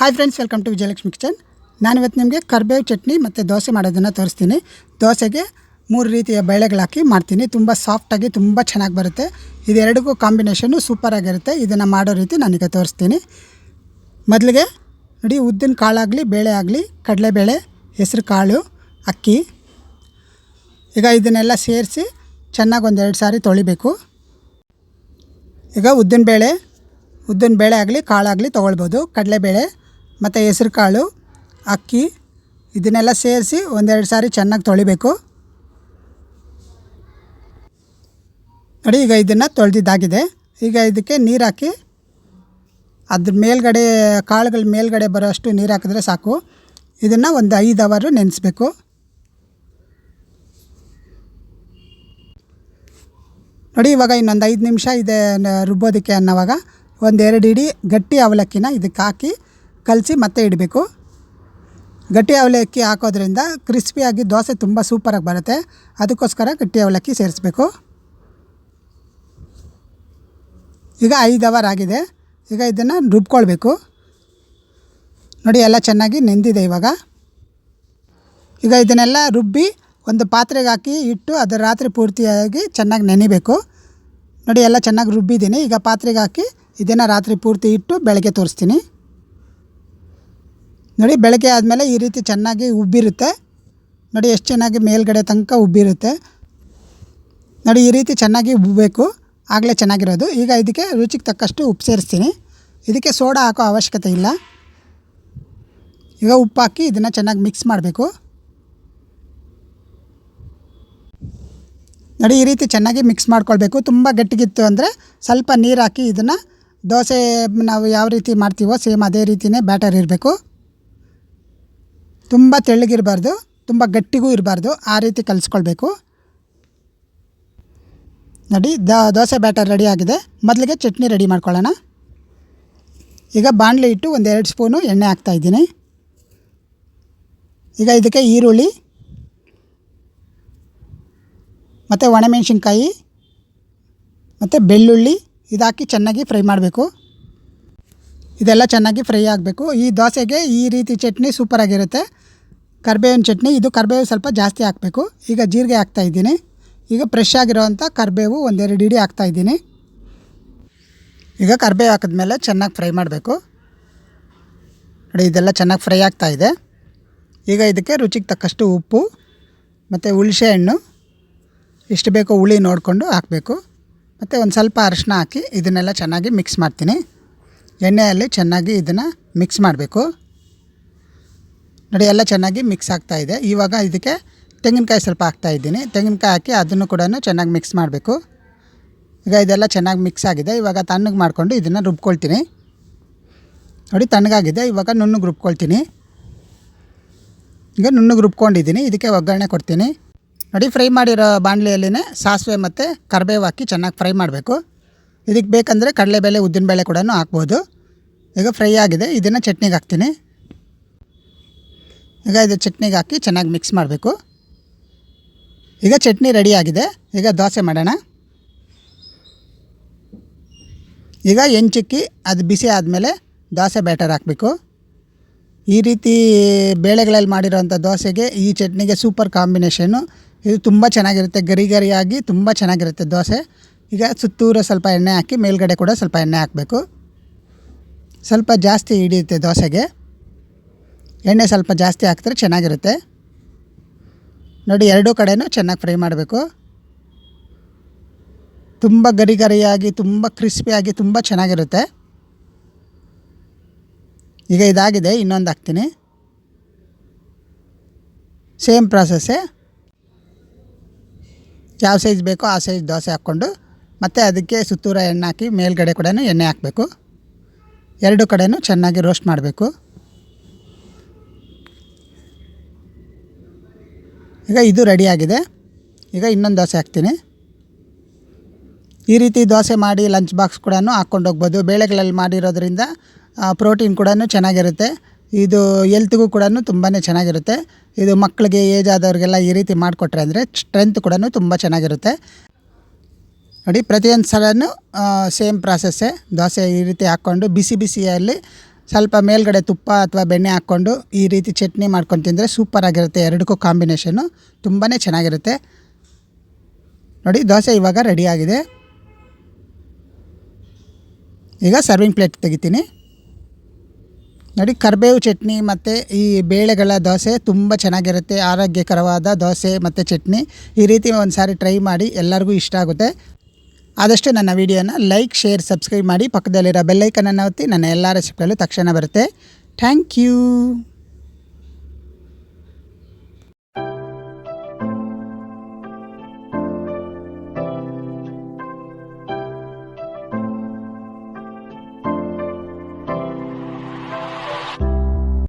Hi friends welcome to Vijayalakshmi kitchen ನಾನು ಇವತ್ತು ನಿಮಗೆ ಕರ್ಬೇವು ಚಟ್ನಿ ಮತ್ತು ದೋಸೆ ಮಾಡೋದನ್ನು ತೋರಿಸ್ತೀನಿ. ದೋಸೆಗೆ ಮೂರು ರೀತಿಯ ಬೇಳೆಗಳಾಕಿ ಮಾಡ್ತೀನಿ. ತುಂಬ ಸಾಫ್ಟಾಗಿ ತುಂಬ ಚೆನ್ನಾಗಿ ಬರುತ್ತೆ. ಇದೆರಡಿಗೂ ಕಾಂಬಿನೇಷನ್ನು ಸೂಪರಾಗಿರುತ್ತೆ ಇದನ್ನು ಮಾಡೋ ರೀತಿ ನನಗೆ ತೋರಿಸ್ತೀನಿ. ಮೊದಲಿಗೆ ನೋಡಿ, ಉದ್ದಿನ ಕಾಳಾಗಲಿ, ಬೇಳೆ ಆಗಲಿ, ಕಡಲೆಬೇಳೆ, ಹೆಸರು ಕಾಳು, ಅಕ್ಕಿ. ಈಗ ಇದನ್ನೆಲ್ಲ ಸೇರಿಸಿ ಚೆನ್ನಾಗಿ ಒಂದೆರಡು ಸಾರಿ ತೊಳಿಬೇಕು. ಈಗ ಉದ್ದಿನ ಬೇಳೆ ಉದ್ದಿನ ಬೇಳೆ ಆಗಲಿ, ಕಾಳಾಗಲಿ ತೊಗೊಳ್ಬೋದು. ಕಡಲೆಬೇಳೆ ಮತ್ತು ಹೆಸ್ರು ಕಾಳು ಅಕ್ಕಿ, ಇದನ್ನೆಲ್ಲ ಸೇರಿಸಿ ಒಂದೆರಡು ಸಾರಿ ಚೆನ್ನಾಗಿ ತೊಳಿಬೇಕು. ನೋಡಿ, ಈಗ ಇದನ್ನು ತೊಳೆದಿದ್ದಾಗಿದೆ. ಈಗ ಇದಕ್ಕೆ ನೀರು ಹಾಕಿ, ಅದ್ರ ಮೇಲ್ಗಡೆ, ಕಾಳುಗಳ ಮೇಲ್ಗಡೆ ಬರೋಷ್ಟು ನೀರು ಹಾಕಿದ್ರೆ ಸಾಕು. ಇದನ್ನು ಒಂದು ಐದು ಅವರು ನೆನೆಸ್ಬೇಕು. ನೋಡಿ, ಇವಾಗ ಇನ್ನೊಂದು ಐದು ನಿಮಿಷ ಇದೆ ರುಬ್ಬೋದಕ್ಕೆ ಅನ್ನೋವಾಗ. ಒಂದೆರಡು ಇಡೀ ಗಟ್ಟಿ ಅವಲಕ್ಕಿನ ಇದಕ್ಕೆ ಹಾಕಿ ಕಲಸಿ ಮತ್ತೆ ಇಡಬೇಕು. ಗಟ್ಟಿ ಅವಲಕ್ಕಿ ಹಾಕೋದ್ರಿಂದ ಕ್ರಿಸ್ಪಿಯಾಗಿ ದೋಸೆ ತುಂಬ ಸೂಪರಾಗಿ ಬರುತ್ತೆ. ಅದಕ್ಕೋಸ್ಕರ ಗಟ್ಟಿ ಅವಲಕ್ಕಿ ಸೇರಿಸ್ಬೇಕು. ಈಗ ಐದು ಅವರ್ ಆಗಿದೆ. ಈಗ ಇದನ್ನು ರುಬ್ಕೊಳ್ಬೇಕು. ನೋಡಿ ಎಲ್ಲ ಚೆನ್ನಾಗಿ ನೆಂದಿದೆ ಇವಾಗ. ಈಗ ಇದನ್ನೆಲ್ಲ ರುಬ್ಬಿ ಒಂದು ಪಾತ್ರೆಗೆ ಹಾಕಿ ಇಟ್ಟು ಅದು ರಾತ್ರಿ ಪೂರ್ತಿಯಾಗಿ ಚೆನ್ನಾಗಿ ನೆನಿಬೇಕು. ನೋಡಿ ಎಲ್ಲ ಚೆನ್ನಾಗಿ ರುಬ್ಬಿದ್ದೀನಿ. ಈಗ ಪಾತ್ರೆಗೆ ಹಾಕಿ ಇದನ್ನು ರಾತ್ರಿ ಪೂರ್ತಿ ಇಟ್ಟು ಬೆಳಗ್ಗೆ ತೋರಿಸ್ತೀನಿ. ನೋಡಿ, ಬೆಳಗ್ಗೆ ಆದಮೇಲೆ ಈ ರೀತಿ ಚೆನ್ನಾಗಿ ಉಬ್ಬಿರುತ್ತೆ. ನೋಡಿ, ಎಷ್ಟು ಚೆನ್ನಾಗಿ ಮೇಲ್ಗಡೆ ತನಕ ಉಬ್ಬಿರುತ್ತೆ. ನೋಡಿ, ಈ ರೀತಿ ಚೆನ್ನಾಗಿ ಉಬ್ಬಬೇಕು ಆಗಲೇ ಚೆನ್ನಾಗಿರೋದು. ಈಗ ಇದಕ್ಕೆ ರುಚಿಗೆ ತಕ್ಕಷ್ಟು ಉಪ್ಪು ಸೇರಿಸ್ತೀನಿ. ಇದಕ್ಕೆ ಸೋಡಾ ಹಾಕೋ ಅವಶ್ಯಕತೆ ಇಲ್ಲ. ಈಗ ಉಪ್ಪು ಹಾಕಿ ಇದನ್ನು ಚೆನ್ನಾಗಿ ಮಿಕ್ಸ್ ಮಾಡಬೇಕು. ನೋಡಿ, ಈ ರೀತಿ ಚೆನ್ನಾಗಿ ಮಿಕ್ಸ್ ಮಾಡ್ಕೊಳ್ಬೇಕು. ತುಂಬ ಗಟ್ಟಿಗಿತ್ತು ಅಂದರೆ ಸ್ವಲ್ಪ ನೀರು ಹಾಕಿ ಇದನ್ನು ದೋಸೆ ನಾವು ಯಾವ ರೀತಿ ಮಾಡ್ತೀವೋ ಸೇಮ್ ಅದೇ ರೀತಿಯೇ ಬ್ಯಾಟರ್ ಇರಬೇಕು. ತುಂಬ ತೆಳ್ಳಗಿರಬಾರ್ದು, ತುಂಬ ಗಟ್ಟಿಗೂ ಇರಬಾರ್ದು, ಆ ರೀತಿ ಕಲಿಸ್ಕೊಳ್ಬೇಕು. ನೋಡಿ, ದ, ದೋಸೆ ಬ್ಯಾಟರ್ ರೆಡಿ ಆಗಿದೆ. ಮೊದಲಿಗೆ ಚಟ್ನಿ ರೆಡಿ ಮಾಡ್ಕೊಳ್ಳೋಣ. ಈಗ ಬಾಣಲೆ ಇಟ್ಟು ಒಂದೆರಡು ಸ್ಪೂನು ಎಣ್ಣೆ ಹಾಕ್ತಾಯಿದ್ದೀನಿ ಈಗ ಇದಕ್ಕೆ ಈರುಳ್ಳಿ, ಮತ್ತು ಒಣಮೆಣಸಿನ್ಕಾಯಿ, ಮತ್ತು ಬೆಳ್ಳುಳ್ಳಿ, ಇದಾಕಿ ಚೆನ್ನಾಗಿ ಫ್ರೈ ಮಾಡಬೇಕು. ಇದೆಲ್ಲ ಚೆನ್ನಾಗಿ ಫ್ರೈ ಆಗಬೇಕು. ಈ ದೋಸೆಗೆ ಈ ರೀತಿ ಚಟ್ನಿ ಸೂಪರಾಗಿರುತ್ತೆ. ಕರ್ಬೇವಿನ ಚಟ್ನಿ, ಇದು ಕರ್ಬೇವು ಸ್ವಲ್ಪ ಜಾಸ್ತಿ ಹಾಕಬೇಕು. ಈಗ ಜೀರಿಗೆ ಹಾಕ್ತಾಯಿದ್ದೀನಿ ಈಗ ಫ್ರೆಶ್ ಆಗಿರೋವಂಥ ಕರ್ಬೇವು ಒಂದೆರಡು ಇಡಿ ಹಾಕ್ತಾಯಿದ್ದೀನಿ ಈಗ ಕರ್ಬೇವು ಹಾಕಿದ್ಮೇಲೆ ಚೆನ್ನಾಗಿ ಫ್ರೈ ಮಾಡಬೇಕು. ನೋಡಿ, ಇದೆಲ್ಲ ಚೆನ್ನಾಗಿ ಫ್ರೈ ಆಗ್ತಾಯಿದೆ ಈಗ ಇದಕ್ಕೆ ರುಚಿಗೆ ತಕ್ಕಷ್ಟು ಉಪ್ಪು, ಮತ್ತು ಹುಣಸೆ ಹಣ್ಣು, ಎಷ್ಟು ಬೇಕೋ ಹುಳಿ ನೋಡಿಕೊಂಡು ಹಾಕಬೇಕು. ಮತ್ತು ಒಂದು ಸ್ವಲ್ಪ ಅರಶಿನ ಹಾಕಿ ಇದನ್ನೆಲ್ಲ ಚೆನ್ನಾಗಿ ಮಿಕ್ಸ್ ಮಾಡ್ತೀನಿ. ಎಣ್ಣೆಯಲ್ಲಿ ಚೆನ್ನಾಗಿ ಇದನ್ನು ಮಿಕ್ಸ್ ಮಾಡಬೇಕು. ನೋಡಿ, ಎಲ್ಲ ಚೆನ್ನಾಗಿ ಮಿಕ್ಸ್ ಆಗ್ತಾ ಇದೆ. ಇವಾಗ ಇದಕ್ಕೆ ತೆಂಗಿನಕಾಯಿ ಸ್ವಲ್ಪ ಹಾಕ್ತಾ ಇದ್ದೀನಿ. ತೆಂಗಿನಕಾಯಿ ಹಾಕಿ ಅದನ್ನು ಕೂಡ ಚೆನ್ನಾಗಿ ಮಿಕ್ಸ್ ಮಾಡಬೇಕು. ಈಗ ಇದೆಲ್ಲ ಚೆನ್ನಾಗಿ ಮಿಕ್ಸ್ ಆಗಿದೆ. ಇವಾಗ ತಣ್ಣಗೆ ಮಾಡಿಕೊಂಡು ಇದನ್ನು ರುಬ್ಕೊಳ್ತೀನಿ. ನೋಡಿ, ತಣ್ಣಗಾಗಿದೆ. ಇವಾಗ ನುಣ್ಣಗೆ ರುಬ್ಕೊಳ್ತೀನಿ. ಈಗ ನುಣ್ಣಗೆ ರುಬ್ಕೊಂಡಿದ್ದೀನಿ. ಇದಕ್ಕೆ ಒಗ್ಗರಣೆ ಕೊಡ್ತೀನಿ. ನೋಡಿ, ಫ್ರೈ ಮಾಡಿರೋ ಬಾಣಲಿಯಲ್ಲಿನೇ ಸಾಸಿವೆ ಮತ್ತು ಕರಿಬೇವು ಹಾಕಿ ಚೆನ್ನಾಗಿ ಫ್ರೈ ಮಾಡಬೇಕು. ಇದಕ್ಕೆ ಬೇಕಂದರೆ ಕಡಲೆಬೇಳೆ, ಉದ್ದಿನಬೇಳೆ ಕೂಡ ಹಾಕ್ಬೋದು. ಈಗ ಫ್ರೈ ಆಗಿದೆ. ಇದನ್ನು ಚಟ್ನಿಗೆ ಹಾಕ್ತೀನಿ. ಈಗ ಇದು ಚಟ್ನಿಗೆ ಹಾಕಿ ಚೆನ್ನಾಗಿ ಮಿಕ್ಸ್ ಮಾಡಬೇಕು. ಈಗ ಚಟ್ನಿ ರೆಡಿ ಆಗಿದೆ. ಈಗ ದೋಸೆ ಮಾಡೋಣ. ಈಗ ಹೆಂಚಿಕ್ಕಿ ಅದು ಬಿಸಿ ಆದಮೇಲೆ ದೋಸೆ ಬ್ಯಾಟರ್ ಹಾಕಬೇಕು. ಈ ರೀತಿ ಬೇಳೆಗಳಲ್ಲಿ ಮಾಡಿರೋಂಥ ದೋಸೆಗೆ ಈ ಚಟ್ನಿಗೆ ಸೂಪರ್ ಕಾಂಬಿನೇಷನ್ನು ಇದು ತುಂಬ ಚೆನ್ನಾಗಿರುತ್ತೆ. ಗರಿ ಗರಿಯಾಗಿ ತುಂಬ ಚೆನ್ನಾಗಿರುತ್ತೆ ದೋಸೆ. ಈಗ ಸುತ್ತೂರು ಸ್ವಲ್ಪ ಎಣ್ಣೆ ಹಾಕಿ ಮೇಲ್ಗಡೆ ಕೂಡ ಸ್ವಲ್ಪ ಎಣ್ಣೆ ಹಾಕಬೇಕು. ಸ್ವಲ್ಪ ಜಾಸ್ತಿ ಹಿಡಿಯುತ್ತೆ ದೋಸೆಗೆ. ಎಣ್ಣೆ ಸ್ವಲ್ಪ ಜಾಸ್ತಿ ಹಾಕಿದ್ರೆ ಚೆನ್ನಾಗಿರುತ್ತೆ. ನೋಡಿ, ಎರಡೂ ಕಡೆನೂ ಚೆನ್ನಾಗಿ ಫ್ರೈ ಮಾಡಬೇಕು. ತುಂಬ ಗರಿ ಗರಿಯಾಗಿ ತುಂಬ ಕ್ರಿಸ್ಪಿಯಾಗಿ, ತುಂಬ ಚೆನ್ನಾಗಿರುತ್ತೆ. ಈಗ ಇದಾಗಿದೆ, ಇನ್ನೊಂದು ಹಾಕ್ತೀನಿ. ಸೇಮ್ ಪ್ರಾಸೆಸ್ಸೇ. ಯಾವ ಸೈಜ್ ಬೇಕೋ ಆ ಸೈಜ್ ದೋಸೆ ಹಾಕ್ಕೊಂಡು, ಮತ್ತು ಅದಕ್ಕೆ ಸುತ್ತೂರ ಎಣ್ಣೆ ಹಾಕಿ ಮೇಲ್ಗಡೆ ಕೂಡ ಎಣ್ಣೆ ಹಾಕಬೇಕು. ಎರಡು ಕಡೆಯೂ ಚೆನ್ನಾಗಿ ರೋಸ್ಟ್ ಮಾಡಬೇಕು. ಈಗ ಇದು ರೆಡಿಯಾಗಿದೆ ಈಗ ಇನ್ನೊಂದು ದೋಸೆ ಹಾಕ್ತೀನಿ. ಈ ರೀತಿ ದೋಸೆ ಮಾಡಿ ಲಂಚ್ ಬಾಕ್ಸ್ ಕೂಡ ಹಾಕ್ಕೊಂಡು ಹೋಗ್ಬೋದು. ಬೇಳೆಗಳಲ್ಲಿ ಮಾಡಿರೋದ್ರಿಂದ ಪ್ರೋಟೀನ್ ಕೂಡ ಚೆನ್ನಾಗಿರುತ್ತೆ. ಇದು ಎಲ್ತ್ಗೂ ಕೂಡ ತುಂಬಾ ಚೆನ್ನಾಗಿರುತ್ತೆ. ಇದು ಮಕ್ಕಳಿಗೆ ಏಜ್ ಆದವ್ರಿಗೆಲ್ಲ ಈ ರೀತಿ ಮಾಡಿಕೊಟ್ರೆ ಅಂದರೆ ಸ್ಟ್ರೆಂತ್ ಕೂಡ ತುಂಬ ಚೆನ್ನಾಗಿರುತ್ತೆ. ನೋಡಿ, ಪ್ರತಿಯೊಂದು ಸಲನೂ ಸೇಮ್ ಪ್ರಾಸೆಸ್ಸೇ ದೋಸೆ ಈ ರೀತಿ ಹಾಕ್ಕೊಂಡು ಬಿಸಿ ಬಿಸಿಯಲ್ಲಿ ಸ್ವಲ್ಪ ಮೇಲ್ಗಡೆ ತುಪ್ಪ ಅಥವಾ ಬೆಣ್ಣೆ ಹಾಕ್ಕೊಂಡು ಈ ರೀತಿ ಚಟ್ನಿ ಮಾಡ್ಕೊಂಡು ತಿಂದರೆ ಸೂಪರಾಗಿರುತ್ತೆ ಎರಡಕ್ಕೂ ಕಾಂಬಿನೇಷನ್ನು ತುಂಬಾ ಚೆನ್ನಾಗಿರುತ್ತೆ. ನೋಡಿ, ದೋಸೆ ಇವಾಗ ರೆಡಿಯಾಗಿದೆ ಈಗ ಸರ್ವಿಂಗ್ ಪ್ಲೇಟ್ ತೆಗಿತೀನಿ. ನೋಡಿ, ಕರಿಬೇವು ಚಟ್ನಿ ಮತ್ತು ಈ ಬೇಳೆಗಳ ದೋಸೆ ತುಂಬ ಚೆನ್ನಾಗಿರುತ್ತೆ. ಆರೋಗ್ಯಕರವಾದ ದೋಸೆ ಮತ್ತು ಚಟ್ನಿ ಈ ರೀತಿ ಒಂದು ಸಾರಿ ಟ್ರೈ ಮಾಡಿ ಎಲ್ಲರಿಗೂ ಇಷ್ಟ ಆಗುತ್ತೆ. ಆದಷ್ಟು ನನ್ನ ವೀಡಿಯೋನ ಲೈಕ್, ಶೇರ್, ಸಬ್ಸ್ಕ್ರೈಬ್ ಮಾಡಿ ಪಕ್ಕದಲ್ಲಿರೋ ಬೆಲ್ಲೈಕನನ್ನು ಒತ್ತಿ. ನನ್ನ ಎಲ್ಲ ರೆಸಿಪಿಗಳು ತಕ್ಷಣ ಬರುತ್ತೆ. Thank you.